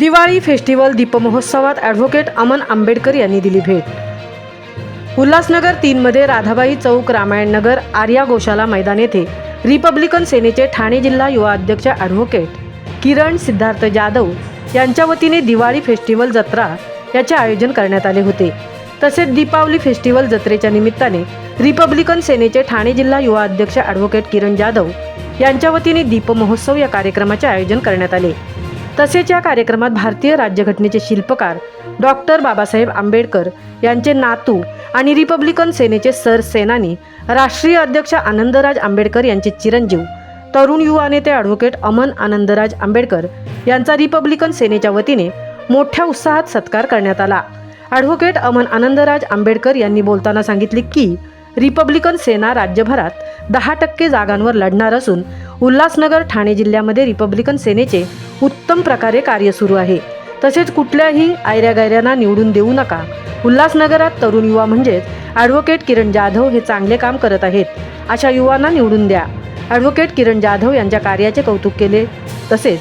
Diwali festival दीपमहोत्सवात advocate Aman Ambedkar यांनी दिली भेट. उल्हासनगर तीनमध्ये राधाबाई चौक रामायण नगर आर्या गोशाला मैदान येथे रिपब्लिकन सेनेचे ठाणे जिल्हा युवा अध्यक्ष ॲडव्होकेट किरण सिद्धार्थ जाधव यांच्या वतीने दिवाळी फेस्टिवल जत्रा याचे आयोजन करण्यात आले होते. तसेच दीपावली फेस्टिवल जत्रेच्या निमित्ताने रिपब्लिकन सेनेचे ठाणे जिल्हा युवा अध्यक्ष ॲडव्होकेट किरण जाधव यांच्या वतीने दीपमहोत्सव या कार्यक्रमाचे आयोजन करण्यात आले. तसेच या कार्यक्रमात भारतीय राज्यघटनेचे शिल्पकार डॉक्टर बाबासाहेब आंबेडकर यांचे नातू आणि रिपब्लिकन सेनेचे सरसेनानी राष्ट्रीय अध्यक्ष आनंदराज आंबेडकर यांचे चिरंजीव तरुण युवा नेते ॲडव्होकेट अमन आनंदराज आंबेडकर यांचा रिपब्लिकन सेनेच्या वतीने मोठ्या उत्साहात सत्कार करण्यात आला. ॲडव्होकेट अमन आनंदराज आंबेडकर यांनी बोलताना सांगितले की रिपब्लिकन सेना राज्यभरात दहा टक्के जागांवर लढणार असून उल्हासनगर ठाणे जिल्ह्यामध्ये रिपब्लिकन सेनेचे उत्तम प्रकारे कार्य सुरू आहे. तसेच कुठल्याही आयऱ्यागायऱ्यांना निवडून देऊ नका. उल्हासनगरात तरुण युवा म्हणजेच ॲडव्होकेट किरण जाधव हे चांगले काम करत आहेत. अशा युवांना निवडून द्या. ॲडव्होकेट किरण जाधव यांच्या कार्याचे कौतुक केले. तसेच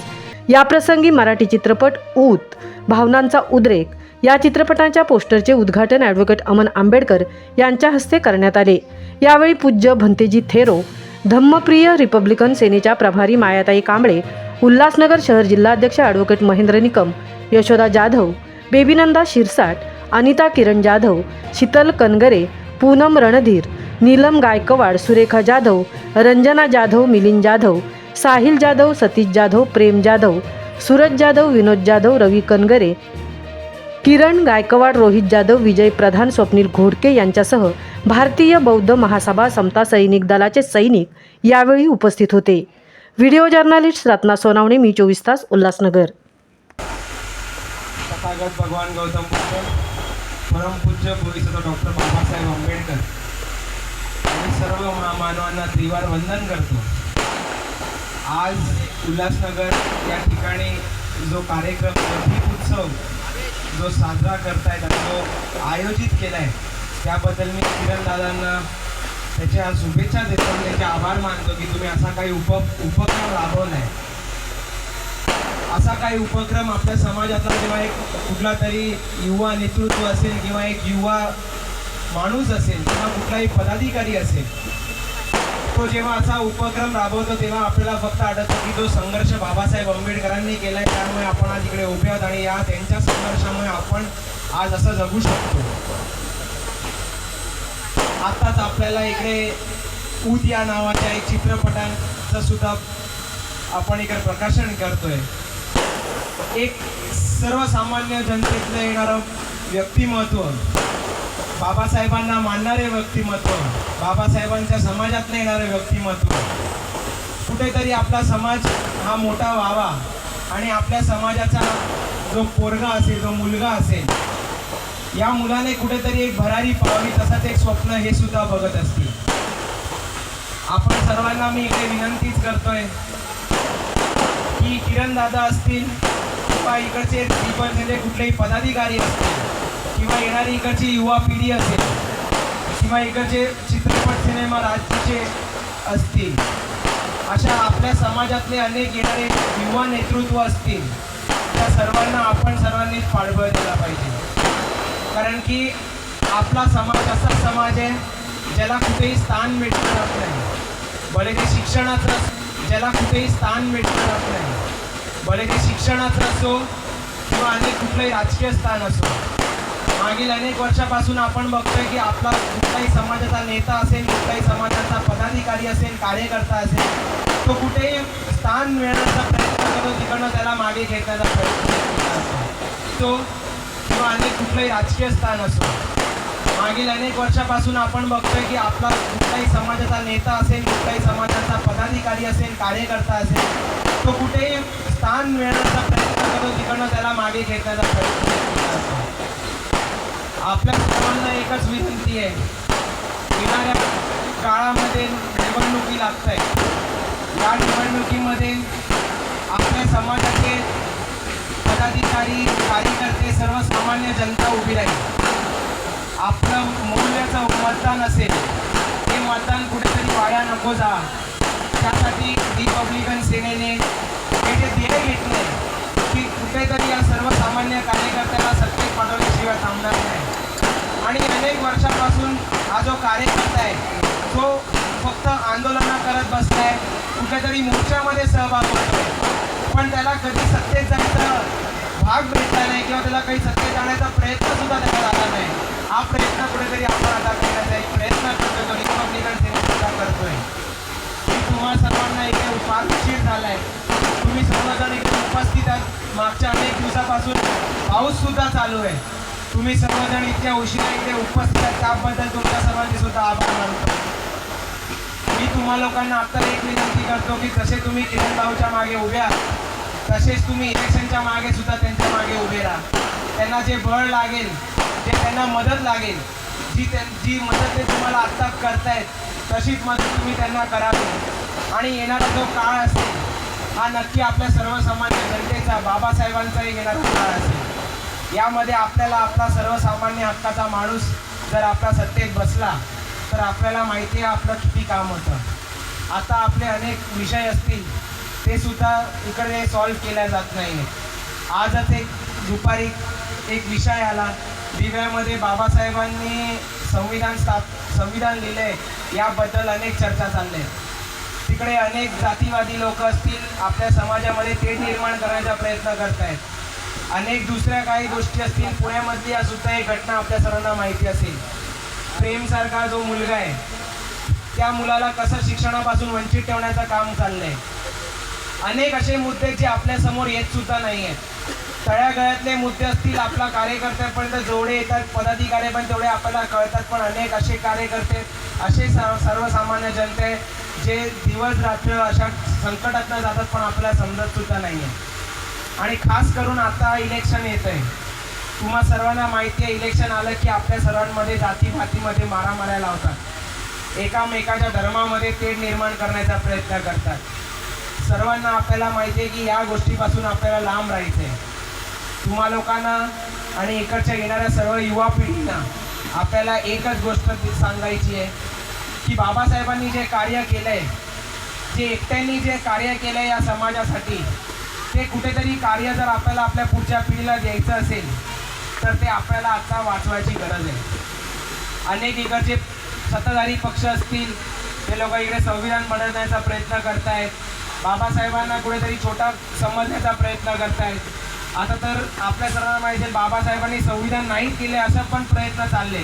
याप्रसंगी मराठी चित्रपट ऊत भावनांचा उद्रेक या चित्रपटाच्या पोस्टरचे उद्घाटन ॲडव्होकेट अमन आंबेडकर यांच्या हस्ते करण्यात आले. यावेळी पूज्य भंतेजी थेरो धम्मप्रिय रिपब्लिकन सेनेच्या प्रभारी मायाताई कांबळे उल्हासनगर शहर जिल्हाध्यक्ष ॲडव्होकेट महेंद्र निकम यशोदा जाधव बेबीनंदा शिरसाट अनिता किरण जाधव शीतल कनगरे पूनम रणधीर नीलम गायकवाड सुरेखा जाधव रंजना जाधव मिलिंद जाधव साहिल जाधव सतीश जाधव प्रेम जाधव सूरज जाधव विनोद जाधव रवी कनगरे किरण गायकवाड रोहित जाधव विजय प्रधान स्वप्नील घोडके यांच्यासह भारतीय बौद्ध महासभा समता सैनिक दलाचे सैनिक यावेळी उपस्थित होते. व्हिडिओ जर्नालिस्ट रत्ना सोनावणे मी चोवीस तास उल्हासनगर. भगवान गौतम परमपूज्य बोधिसत्व डॉक्टर बाबासाहेब आंबेडकर आणि सर्व मानवांना त्रिवार वंदन करतो. आज उल्हासनगर या ठिकाणी जो कार्यक्रम उत्सव जो साजरा करतायत आणि जो आयोजित केला आहे त्याबद्दल मी किरण दादांना त्याच्या शुभेच्छा देतो त्याचे आभार मानतो की तुम्ही असा काही उप उपक्रम राबवला आहे असा काही उपक्रम आपल्या समाजातला जेव्हा एक कुठला तरी युवा नेतृत्व असेल किंवा एक युवा माणूस असेल किंवा कुठलाही पदाधिकारी असेल तो जेव्हा असा उपक्रम राबवतो तेव्हा आपल्याला फक्त आढळतो की तो संघर्ष बाबासाहेब आंबेडकरांनी केलाय त्यामुळे आपण आज इकडे उभे आहोत आणि या त्यांच्या संघर्षामुळे आपण आज असं जगू शकतो. आताच आपल्याला इकडे ऊत या नावाच्या एक चित्रपटाचं सुद्धा आपण इकडे प्रकाशन करतोय. एक सर्वसामान्य जनतेतलं येणारं व्यक्तिमत्व. बाबासाहेबांना मानणारे व्यक्तिमत्व बाबासाहेबांच्या समाजातनं येणारे व्यक्तिमत्व. कुठेतरी आपला समाज हा मोठा व्हावा आणि आपल्या समाजाचा जो पोरगा असेल जो मुलगा असेल या मुलाने कुठेतरी एक भरारी पाहावी तसंच एक स्वप्न हे सुद्धा बघत असतील. आपण सर्वांना मी इकडे विनंतीच करतोय की किरण दादा असतील किंवा इकडचे रिपनचे कुठलेही पदाधिकारी असतील किंवा येणारी इकडची युवा पिढी असेल किंवा इकडचे चित्रपट सिनेमा राज्याचे असतील अशा आपल्या समाजातले अनेक येणारे युवा नेतृत्व असतील त्या सर्वांना आपण सर्वांनीच पाठबळ दिला पाहिजे. कारण की आपला समाज असा समाज आहे ज्याला कुठेही स्थान भेटणार नाही. भले ते शिक्षणाचं ज्याला कुठेही स्थान भेटणार नाही. भले ते शिक्षणाचं असो किंवा अनेक कुठलंही राजकीय स्थान असो मागील अनेक वर्षापासून आपण बघतोय की आपला कुठलाही समाजाचा नेता असेल कुठलाही समाजाचा पदाधिकारी असेल कार्यकर्ता असेल तो कुठेही स्थान मिळण्याचा प्रयत्न करतो तिकडनं त्याला मागे घेण्याचा प्रयत्न तो किंवा अनेक कुठलंही राजकीय स्थान असो. मागील अनेक वर्षापासून आपण बघतोय की आपला कुठलाही समाजाचा नेता असेल कुठलाही समाजाचा पदाधिकारी असेल कार्यकर्ता असेल तो कुठेही स्थान मिळण्याचा प्रयत्न करतो तिकडनं त्याला मागे घेण्याचा प्रयत्न आपल्या सर्वांना एकच विनंती आहे. येणाऱ्या काळामध्ये निवडणुकी लागत आहे या निवडणुकीमध्ये आपल्या समाजाचे पदाधिकारी कार्यकर्ते सर्वसामान्य जनता उभी राहील. आपलं मूल्याचं मतदान असेल हे मतदान कुठेतरी वाया नको जा. त्यासाठी रिपब्लिकन सेनेने हे जे ध्येय घेतलं की कुठेतरी या सर्वसामान्य कार्यकर्त्याला सत्तेत पाठवल्याशिवाय थांबणार नाही. आणि अनेक वर्षापासून हा जो कार्यकर्ता आहे तो फक्त आंदोलनं करत बसलाय कुठेतरी मोर्चामध्ये सहभाग होतो पण त्याला कधी सत्तेत जायचा भाग भेटला नाही किंवा त्याला काही सत्तेत जाण्याचा प्रयत्न सुद्धा त्याला झाला नाही. हा प्रयत्न कुठेतरी आपण आता करण्याचा एक प्रयत्न करतो रिपब्लिकन सेनेसुद्धा करतोय. मी तुम्हा सर्वांना इथे उपाशीर उशीर झालाय. तुम्ही सर्वजण इथे उपस्थित आहात. मागच्या अनेक दिवसापासून पाऊस सुद्धा चालू आहे. तुम्ही सर्वजण इतक्या उशिरा इथे उपस्थित आहात त्याबद्दल तुमच्या सर्वांचे सुद्धा आभार मानतो. मी तुम्हा लोकांना आता एक विनंती करतो की जसे तुम्ही किरण भाऊच्या मागे उभे आहात तसेच तुम्ही इलेक्शनच्या मागे सुद्धा त्यांच्या मागे उभे राहा. त्यांना जे बळ लागेल जे त्यांना मदत लागेल जी त्यां जी मदत ते तुम्हाला आत्ता करतायत तशीच मदत तुम्ही त्यांना करावी. आणि येणारा जो काळ असेल हा नक्की आपल्या सर्व समाज जनतेचा बाबासाहेबांचाही येणारा काळ असेल. यामध्ये आपल्याला आपला सर्वसामान्य हक्काचा माणूस जर आपल्या सत्तेत बसला तर आपल्याला माहिती आहे आपलं किती काम होतं. आता आपले अनेक विषय असतील ते सुद्धा इकडे सॉल्व केल्या जात नाही आजच एक दुपारी एक विषय आला. दिव्यामध्ये बाबासाहेबांनी संविधान स्थाप संविधान लिहिले याबद्दल अनेक चर्चा चालल्या. तिकडे अनेक जातीवादी लोक असतील आपल्या समाजामध्ये ते निर्माण करण्याचा प्रयत्न करत आहेत अनेक दुसऱ्या काही गोष्टी असतील पुण्यामधली या सुद्धा एक घटना आपल्या सर्वांना माहिती असेल. प्रेमसारखा जो मुलगा आहे त्या मुलाला कसं शिक्षणापासून वंचित ठेवण्याचं काम चाललंय? अनेक असे मुद्दे जे आपल्यासमोर येत सुद्धा नाही आहेत तळ्यागळ्यातले मुद्दे असतील आपला कार्यकर्त्यापर्यंत जेवढे येतात पदाधिकारी पण तेवढे आपल्याला कळतात पण अनेक असे कार्यकर्ते असे स- सर्वसामान्य जनते जे दिवस रात्र अशा संकटातनं जातात पण आपल्याला समजत सुद्धा नाही आहे आणि खास करून आता इलेक्शन येत आहे. तुम्हा सर्वांना माहिती आहे इलेक्शन आलं की आपल्या सर्वांमध्ये जातीभातीमध्ये मारामाऱ्या लावतात. एकामेकाच्या धर्मामध्ये तेढ निर्माण करण्याचा प्रयत्न करतात. सर्वांना आपल्याला माहिती आहे की या गोष्टीपासून आपल्याला लांब राहायचं आहे. तुम्हा लोकांना आणि इकडच्या येणाऱ्या सर्व युवा पिढींना आपल्याला एकच गोष्ट सांगायची आहे की बाबासाहेबांनी जे कार्य केलं आहे जे एकट्यांनी जे कार्य केलं आहे या समाजासाठी ते कुठेतरी कार्य जर आपल्याला आपल्या पुढच्या पिढीला द्यायचं असेल तर ते आपल्याला आता वाचवायची गरज आहे. अनेक इकडचे सत्ताधारी पक्ष असतील ते लोक इकडे संविधान बनवण्याचा प्रयत्न करतायत. बाबासाहेबांना कुठेतरी छोटा समजण्याचा प्रयत्न करतायत. आता तर आपल्या सर्वांना माहिती आहे बाबासाहेबांनी संविधान नाही केले असं पण प्रयत्न चालले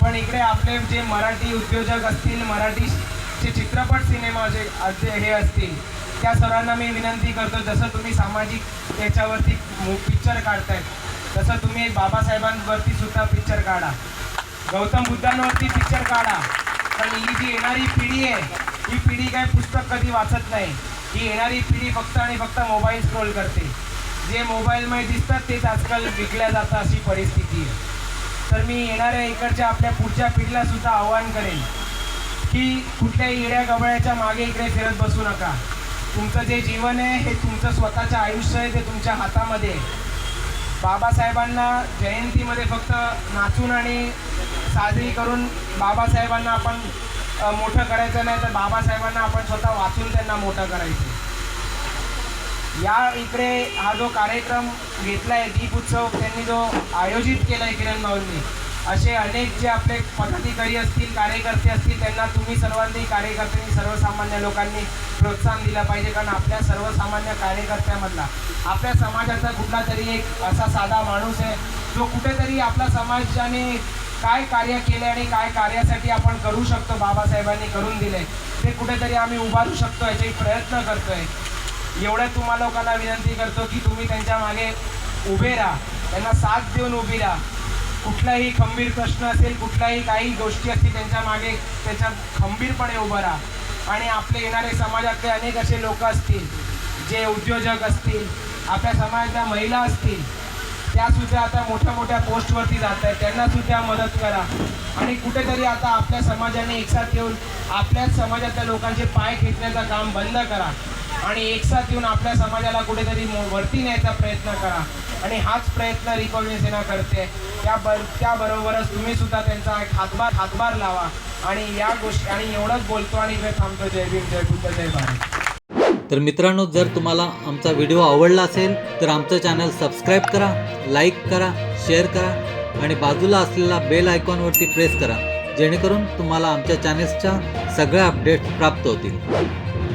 पण इकडे आपले जे मराठी उद्योजक असतील मराठीचे चित्रपट सिनेमा जे हे असतील त्या सर्वांना मी विनंती करतो जसं तुम्ही सामाजिक याच्यावरती पिक्चर काढताय तसं तुम्ही बाबासाहेबांवरती सुद्धा पिक्चर काढा. गौतम बुद्धांवरती पिक्चर काढा. पण ही जी येणारी पिढी आहे ही पिढी काय पुस्तक कधी वाचत नाही. ही येणारी पिढी फक्त आणि फक्त मोबाईल स्क्रोल करते. जे मोबाईलमध्ये दिसतात तेच आजकाल विकल्या जातं अशी परिस्थिती आहे. तर मी येणाऱ्या इकडच्या आपल्या पुढच्या पिढीला सुद्धा आव्हान करेन की कुठल्याही येड्या गबळ्याच्या मागे इकडे फिरत बसू नका. तुमचं जे जीवन आहे हे तुमचं स्वतःचं आयुष्य आहे ते तुमच्या हातामध्ये आहे. बाबासाहेबांना जयंतीमध्ये फक्त नाचून आणि साजरी करून बाबासाहेबांना आपण मोठं करायचं नाही तर बाबासाहेबांना आपण स्वतः वाचून त्यांना मोठं करायचं या इकडे हा जो कार्यक्रम घेतला आहे दीप उत्सव त्यांनी जो आयोजित केला आहे किरण भाऊंनी असे अनेक जे आपले पदाधिकारी असतील कार्यकर्ते असतील त्यांना तुम्ही सर्वांनी कार्यकर्त्यांनी सर्वसामान्य लोकांनी प्रोत्साहन दिलं पाहिजे. कारण आपल्या सर्वसामान्य कार्यकर्त्यामधला आपल्या समाजाचा कुठला तरी एक असा साधा माणूस आहे जो कुठेतरी आपला समाजाने काय कार्य केले आणि काय कार्यासाठी आपण करू शकतो बाबासाहेबांनी करून दिले ते कुठेतरी आम्ही उभारू शकतो याचे प्रयत्न करतोय. एवढ्या तुम्हा लोकांना विनंती करतो की तुम्ही त्यांच्या मागे उभे राहा त्यांना साथ देऊन उभी राहा. कुठलाही खंबीर प्रश्न असेल कुठल्याही काही गोष्टी असतील त्यांच्या मागे त्याच्या खंबीरपणे उभं राहा. आणि आपले येणारे समाजातले अनेक असे लोक असतील जे उद्योजक असतील आपल्या समाजातल्या महिला असतील त्या सुद्धा आता मोठ्या मोठ्या पोस्टवरती जात आहेत. त्यांना सुद्धा मदत करा. आणि कुठेतरी आता आपल्या समाजाने एकसाथ येऊन आपल्याच समाजातल्या लोकांचे पाय खेचण्याचं काम बंद करा. आणि एकसाथ येऊन आपल्या समाजाला कुठेतरी वरती न्यायचा प्रयत्न करा. आणि हाच प्रयत्न रिकॉर्डिंग सेना करते. त्या बर त्याबरोबरच तुम्ही सुद्धा त्यांचा एक हातभार हातभार लावा. आणि या गोष्टी आणि एवढंच बोलतो आणि इकडे थांबतो. जय भीम जय बुद्ध जय भारत. तर मित्रांनो जर तुम्हाला आमचा व्हिडिओ आवडला असेल तर आमचं चॅनल सबस्क्राईब करा लाईक करा शेअर करा आणि बाजूला असलेला बेल आयकॉनवरती प्रेस करा जेणेकरून तुम्हाला आमच्या चॅनेल्सच्या सगळ्या अपडेट्स प्राप्त होतील.